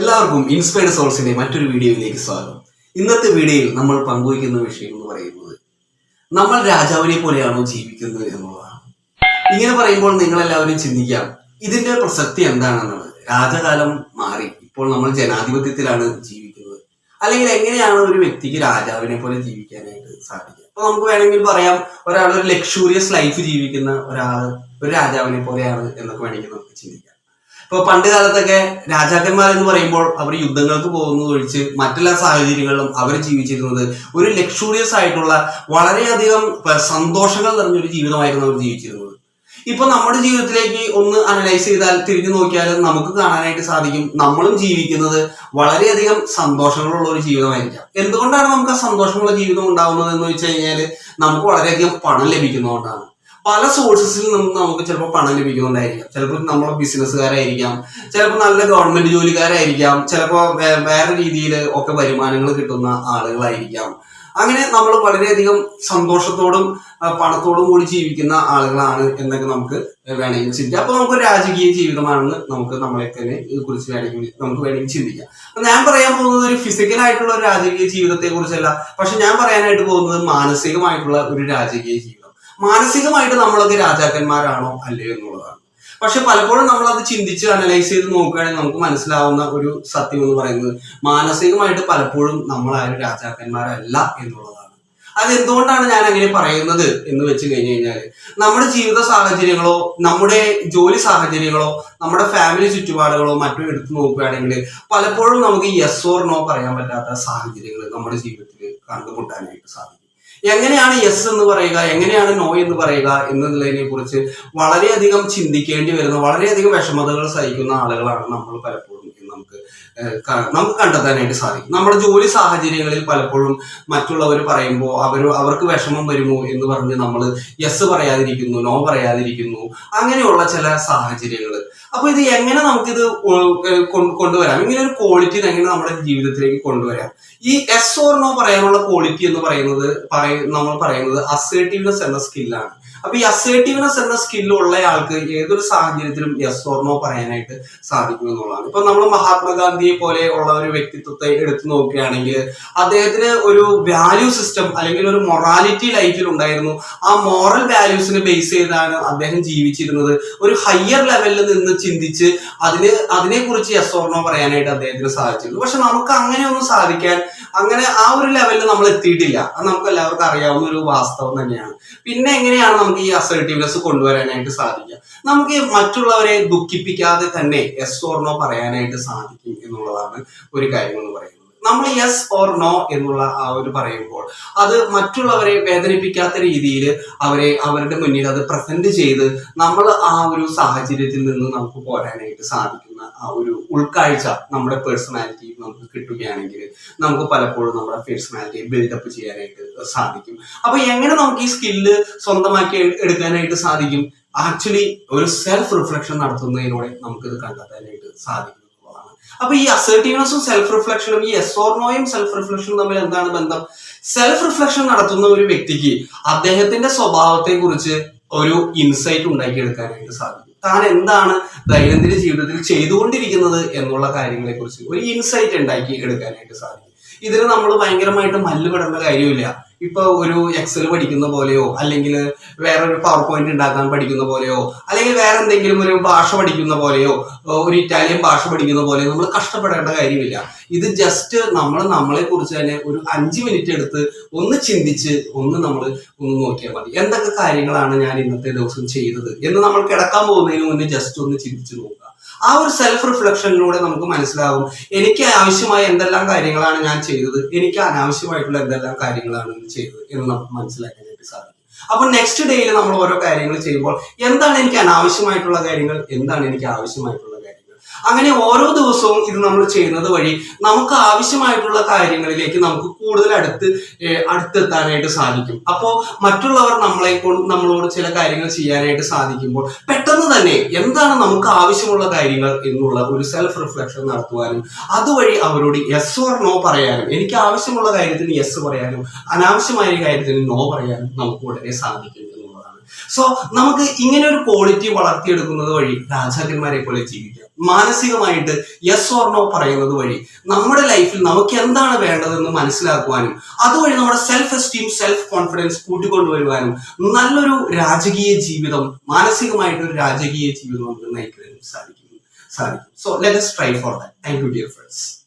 എല്ലാവർക്കും ഇൻസ്പയർഡ് സോൾസിന്റെ മറ്റൊരു വീഡിയോയിലേക്ക് സ്വാഗതം. ഇന്നത്തെ വീഡിയോയിൽ നമ്മൾ പങ്കുവയ്ക്കുന്ന വിഷയം എന്ന് പറയുന്നത് നമ്മൾ രാജാവിനെ പോലെയാണോ ജീവിക്കുന്നത് എന്നുള്ളതാണ്. ഇങ്ങനെ പറയുമ്പോൾ നിങ്ങൾ എല്ലാവരും ചിന്തിക്കാം ഇതിന്റെ പ്രസക്തി എന്താണെന്നാണ്. രാജകാലം മാറി ഇപ്പോൾ നമ്മൾ ജനാധിപത്യത്തിലാണ് ജീവിക്കുന്നത്. അല്ലെങ്കിൽ എങ്ങനെയാണ് ഒരു വ്യക്തിക്ക് രാജാവിനെ പോലെ ജീവിക്കാനായിട്ട് സാധിക്കുക? അപ്പൊ നമുക്ക് വേണമെങ്കിൽ പറയാം ഒരാൾ ഒരു ലക്ഷൂറിയസ് ലൈഫ് ജീവിക്കുന്ന ഒരാൾ ഒരു രാജാവിനെ പോലെയാണ് എന്നൊക്കെ വേണമെങ്കിൽ നമുക്ക് ചിന്തിക്കാം. ഇപ്പൊ പണ്ട് കാലത്തൊക്കെ രാജാക്കന്മാർ എന്ന് പറയുമ്പോൾ അവർ യുദ്ധങ്ങൾക്ക് പോകുന്നത് ഒഴിച്ച് മറ്റെല്ലാ സാഹചര്യങ്ങളിലും അവർ ജീവിച്ചിരുന്നത് ഒരു ലക്ഷൂറിയസ് ആയിട്ടുള്ള വളരെയധികം സന്തോഷങ്ങൾ നിറഞ്ഞൊരു ജീവിതമായിരുന്നു അവർ ജീവിച്ചിരുന്നത്. ഇപ്പൊ നമ്മുടെ ജീവിതത്തിലേക്ക് ഒന്ന് അനലൈസ് ചെയ്താൽ തിരിഞ്ഞു നോക്കിയാൽ നമുക്ക് കാണാനായിട്ട് സാധിക്കും നമ്മളും ജീവിക്കുന്നത് വളരെയധികം സന്തോഷങ്ങളുള്ള ഒരു ജീവിതമായിരിക്കാം. എന്തുകൊണ്ടാണ് നമുക്ക് ആ സന്തോഷമുള്ള ജീവിതം ഉണ്ടാവുന്നത് എന്ന് വെച്ച് കഴിഞ്ഞാൽ നമുക്ക് വളരെയധികം പണം ലഭിക്കുന്നതുകൊണ്ടാണ്. പല സോഴ്സസിൽ നിന്ന് നമുക്ക് ചിലപ്പോൾ പണം ലഭിക്കുന്നുണ്ടായിരിക്കാം. ചിലപ്പോൾ നമ്മൾ ബിസിനസ്സുകാരായിരിക്കാം ചിലപ്പോൾ നല്ല ഗവൺമെന്റ് ജോലിക്കാരായിരിക്കാം. ചിലപ്പോൾ വേറെ രീതിയിൽ ഒക്കെ വരുമാനങ്ങൾ കിട്ടുന്ന ആളുകളായിരിക്കാം. അങ്ങനെ നമ്മൾ വളരെയധികം സന്തോഷത്തോടും പണത്തോടും കൂടി ജീവിക്കുന്ന ആളുകളാണ് എന്നൊക്കെ നമുക്ക് വേണമെങ്കിൽ ചിന്തിക്കാം. അപ്പൊ നമുക്ക് രാജകീയ ജീവിതമാണെന്ന് നമുക്ക് നമ്മളെ തന്നെ കുറിച്ച് വേണമെങ്കിൽ നമുക്ക് വേണമെങ്കിൽ ചിന്തിക്കാം. അപ്പൊ ഞാൻ പറയാൻ പോകുന്നത് ഒരു ഫിസിക്കൽ ആയിട്ടുള്ള ഒരു രാജകീയ ജീവിതത്തെ കുറിച്ചല്ല പക്ഷെ ഞാൻ പറയാനായിട്ട് പോകുന്നത് മാനസികമായിട്ടുള്ള ഒരു രാജകീയ ജീവിതം. മാനസികമായിട്ട് നമ്മളൊക്കെ രാജാക്കന്മാരാണോ അല്ലയോ എന്നുള്ളതാണ്. പക്ഷെ പലപ്പോഴും നമ്മൾ അത് ചിന്തിച്ച് അനലൈസ് ചെയ്ത് നോക്കുകയാണെങ്കിൽ നമുക്ക് മനസ്സിലാവുന്ന ഒരു സത്യം എന്ന് പറയുന്നത് മാനസികമായിട്ട് പലപ്പോഴും നമ്മൾ ആരും രാജാക്കന്മാരല്ല എന്നുള്ളതാണ്. അത് എന്തുകൊണ്ടാണ് ഞാൻ അങ്ങനെ പറയുന്നത് എന്ന് വെച്ച് കഴിഞ്ഞു കഴിഞ്ഞാൽ നമ്മുടെ ജീവിത സാഹചര്യങ്ങളോ നമ്മുടെ ജോലി സാഹചര്യങ്ങളോ നമ്മുടെ ഫാമിലി ചുറ്റുപാടുകളോ മറ്റും എടുത്തു നോക്കുകയാണെങ്കിൽ പലപ്പോഴും നമുക്ക് യെസ് ഓർ നോ പറയാൻ പറ്റാത്ത സാഹചര്യങ്ങൾ നമ്മുടെ ജീവിതത്തിൽ കണ്ടുമുട്ടാനായിട്ട് സാധിക്കും. എങ്ങനെയാണ് യെസ് എന്ന് പറയുക എങ്ങനെയാണ് നോ എന്ന് പറയുക എന്നതിനെ കുറിച്ച് വളരെയധികം ചിന്തിക്കേണ്ടി വരുന്ന വളരെയധികം വിഷമതകൾ സഹിക്കുന്ന ആളുകളാണ് നമ്മൾ പലപ്പോഴും നമുക്ക് നമുക്ക് കണ്ടെത്താനായിട്ട് സാധിക്കും. നമ്മുടെ ജോലി സാഹചര്യങ്ങളിൽ പലപ്പോഴും മറ്റുള്ളവർ പറയുമ്പോൾ അവർ അവർക്ക് വിഷമം വരുമോ എന്ന് പറഞ്ഞ് നമ്മൾ യെസ് പറയാതിരിക്കുന്നു നോ പറയാതിരിക്കുന്നു അങ്ങനെയുള്ള ചില സാഹചര്യങ്ങൾ അപ്പൊ ഇത് എങ്ങനെ നമുക്കിത് കൊണ്ടുവരാം? ഇങ്ങനെ ഒരു ക്വാളിറ്റി എങ്ങനെ നമ്മുടെ ജീവിതത്തിലേക്ക് കൊണ്ടുവരാം? ഈ എസ് ഓർ നോ പറയാനുള്ള ക്വാളിറ്റി എന്ന് പറയുന്നത് നമ്മൾ പറയുന്നത് അസേർട്ടീവ്നെസ് എന്ന സ്കില്ലാണ് അപ്പൊ ഈ അസേർട്ടീവ്നെസ് എന്ന സ്കില്ലുള്ള ആൾക്ക് ഏതൊരു സാഹചര്യത്തിലും എസ് ഓർ നോ പറയാനായിട്ട് സാധിക്കും എന്നുള്ളതാണ്. ഇപ്പൊ നമ്മൾ മഹാത്മാഗാന്ധിയെ പോലെ ഉള്ള ഒരു വ്യക്തിത്വത്തെ എടുത്തു നോക്കുകയാണെങ്കിൽ അദ്ദേഹത്തിന് ഒരു വാല്യൂ സിസ്റ്റം അല്ലെങ്കിൽ ഒരു മൊറാലിറ്റി ലൈഫിൽ ഉണ്ടായിരുന്നു. ആ മോറൽ വാല്യൂസിനെ ബേസ് ചെയ്താണ് അദ്ദേഹം ജീവിച്ചിരുന്നത്. ഒരു ഹയർ ലെവലിൽ നിന്ന് ചിന്തിച്ച് അതിന് അതിനെക്കുറിച്ച് യെസ് ഓർണോ പറയാനായിട്ട് അദ്ദേഹത്തിന് സാധിച്ചിരുന്നു. പക്ഷെ നമുക്ക് അങ്ങനെ ഒന്നും സാധിക്കാൻ അങ്ങനെ ആ ഒരു ലെവലിൽ നമ്മൾ എത്തിയിട്ടില്ല. അത് നമുക്ക് എല്ലാവർക്കും അറിയാവുന്ന ഒരു വാസ്തവം തന്നെയാണ്. പിന്നെ എങ്ങനെയാണ് നമുക്ക് ഈ അസർട്ടീവ്നെസ് കൊണ്ടുവരാനായിട്ട് സാധിക്കുക? നമുക്ക് മറ്റുള്ളവരെ ദുഃഖിപ്പിക്കാതെ തന്നെ യെസ് ഓർണോ പറയാനായിട്ട് സാധിക്കും എന്നുള്ളതാണ് ഒരു കാര്യം എന്ന് പറയുന്നത്. നമ്മൾ യെസ് ഓർ നോ എന്നുള്ള ആ ഒരു പറയുമ്പോൾ അത് മറ്റുള്ളവരെ വേദനിപ്പിക്കാത്ത രീതിയിൽ അവരെ അവരുടെ മുന്നിൽ അത് പ്രസന്റ് ചെയ്ത് നമ്മൾ ആ ഒരു സാഹചര്യത്തിൽ നിന്ന് നമുക്ക് പോരാനായിട്ട് സാധിക്കുന്ന ആ ഒരു ഉൾക്കാഴ്ച നമ്മുടെ പേഴ്സണാലിറ്റി നമുക്ക് കിട്ടുകയാണെങ്കിൽ നമുക്ക് പലപ്പോഴും നമ്മുടെ പേഴ്സണാലിറ്റിയെ ബിൽഡപ്പ് ചെയ്യാനായിട്ട് സാധിക്കും. അപ്പൊ എങ്ങനെ നമുക്ക് ഈ സ്കില്ല് സ്വന്തമാക്കി എടുക്കാനായിട്ട് സാധിക്കും? ആക്ച്വലി ഒരു സെൽഫ് റിഫ്ലക്ഷൻ നടത്തുന്നതിലൂടെ നമുക്കിത് കണ്ടെത്താനായിട്ട് സാധിക്കും. അപ്പൊ ഈ അസേർട്ടീവ്നെസ്സും സെൽഫ് റിഫ്ലക്ഷനും ഈ എസ് ഓർണോയും സെൽഫ് റിഫ്ലക്ഷനും തമ്മിൽ എന്താണ് ബന്ധം? സെൽഫ് റിഫ്ലക്ഷൻ നടത്തുന്ന ഒരു വ്യക്തിക്ക് അദ്ദേഹത്തിന്റെ സ്വഭാവത്തെ കുറിച്ച് ഒരു ഇൻസൈറ്റ് ഉണ്ടാക്കിയെടുക്കാനായിട്ട് സാധിക്കും. താൻ എന്താണ് ദൈനംദിന ജീവിതത്തിൽ ചെയ്തുകൊണ്ടിരിക്കുന്നത് എന്നുള്ള കാര്യങ്ങളെ കുറിച്ച് ഒരു ഇൻസൈറ്റ് ഉണ്ടാക്കി എടുക്കാനായിട്ട് സാധിക്കും. ഇതിന് നമ്മൾ ഭയങ്കരമായിട്ട് മല്ലുപെടേണ്ട കാര്യമില്ല. ഇപ്പൊ ഒരു എക്സൽ പഠിക്കുന്ന പോലെയോ അല്ലെങ്കിൽ വേറെ ഒരു പവർ പോയിന്റ് ഉണ്ടാക്കാൻ പഠിക്കുന്ന പോലെയോ അല്ലെങ്കിൽ വേറെ എന്തെങ്കിലും ഒരു ഭാഷ പഠിക്കുന്ന പോലെയോ ഒരു ഇറ്റാലിയൻ ഭാഷ പഠിക്കുന്ന പോലെയോ നമ്മൾ കഷ്ടപ്പെടേണ്ട കാര്യമില്ല. ഇത് ജസ്റ്റ് നമ്മൾ നമ്മളെ കുറിച്ച് തന്നെ ഒരു അഞ്ച് മിനിറ്റ് എടുത്ത് ഒന്ന് ചിന്തിച്ച് ഒന്ന് നമ്മൾ ഒന്ന് നോക്കിയാൽ മതി. എന്തൊക്കെ കാര്യങ്ങളാണ് ഞാൻ ഇന്നത്തെ ദിവസം ചെയ്തത് എന്ന് നമ്മൾ കിടക്കാൻ പോകുന്നതിന് മുന്നേ ജസ്റ്റ് ഒന്ന് ചിന്തിച്ച് നോക്കുക. ആ ഒരു സെൽഫ് റിഫ്ലക്ഷനിലൂടെ നമുക്ക് മനസ്സിലാകും. എനിക്ക് ആവശ്യമായ എന്തെല്ലാം കാര്യങ്ങളാണ് ഞാൻ ചെയ്തത്? എനിക്ക് അനാവശ്യമായിട്ടുള്ള എന്തെല്ലാം കാര്യങ്ങളാണ് ചെയ്തത് എന്ന് നമുക്ക് മനസ്സിലാക്കാനായിട്ട് സാധിക്കും. അപ്പൊ നെക്സ്റ്റ് ഡേയിൽ നമ്മൾ ഓരോ കാര്യങ്ങൾ ചെയ്യുമ്പോൾ എന്താണ് എനിക്ക് അനാവശ്യമായിട്ടുള്ള കാര്യങ്ങൾ? എന്താണ് എനിക്ക് ആവശ്യമായിട്ടുള്ള അങ്ങനെ ഓരോ ദിവസവും ഇത് നമ്മൾ ചെയ്യുന്നത് വഴി നമുക്ക് ആവശ്യമായിട്ടുള്ള കാര്യങ്ങളിലേക്ക് നമുക്ക് കൂടുതൽ അടുത്ത് അടുത്തെത്താനായിട്ട് സാധിക്കും. അപ്പോൾ മറ്റുള്ളവർ നമ്മളെ നമ്മളോട് ചില കാര്യങ്ങൾ ചെയ്യാനായിട്ട് സാധിക്കുമ്പോൾ പെട്ടെന്ന് തന്നെ എന്താണ് നമുക്ക് ആവശ്യമുള്ള കാര്യങ്ങൾ എന്നുള്ള ഒരു സെൽഫ് റിഫ്ലക്ഷൻ നടത്തുവാനും അതുവഴി അവരോട് യെസ് ഓർ നോ പറയാനും എനിക്ക് ആവശ്യമുള്ള കാര്യത്തിന് യെസ് പറയാനും അനാവശ്യമായ കാര്യത്തിന് നോ പറയാനും നമുക്ക് ഉടനെ സാധിക്കും സോ നമുക്ക് ഇങ്ങനെ ഒരു ക്വാളിറ്റി വളർത്തിയെടുക്കുന്നത് വഴി രാജാക്കന്മാരെ പോലെ ജീവിക്കാം. മാനസികമായിട്ട് യെസ് ഓർ നോ പറയുന്നത് വഴി നമ്മുടെ ലൈഫിൽ നമുക്ക് എന്താണ് വേണ്ടതെന്ന് മനസ്സിലാക്കുവാനും അതുവഴി നമ്മുടെ സെൽഫ് എസ്റ്റീം സെൽഫ് കോൺഫിഡൻസ് കൂട്ടിക്കൊണ്ടുവരുവാനും നല്ലൊരു രാജകീയ ജീവിതം മാനസികമായിട്ട് ഒരു രാജകീയ ജീവിതം നമുക്ക് നയിക്കാനും സാധിക്കും. സാധിക്കും. So let try for that thank you dear friends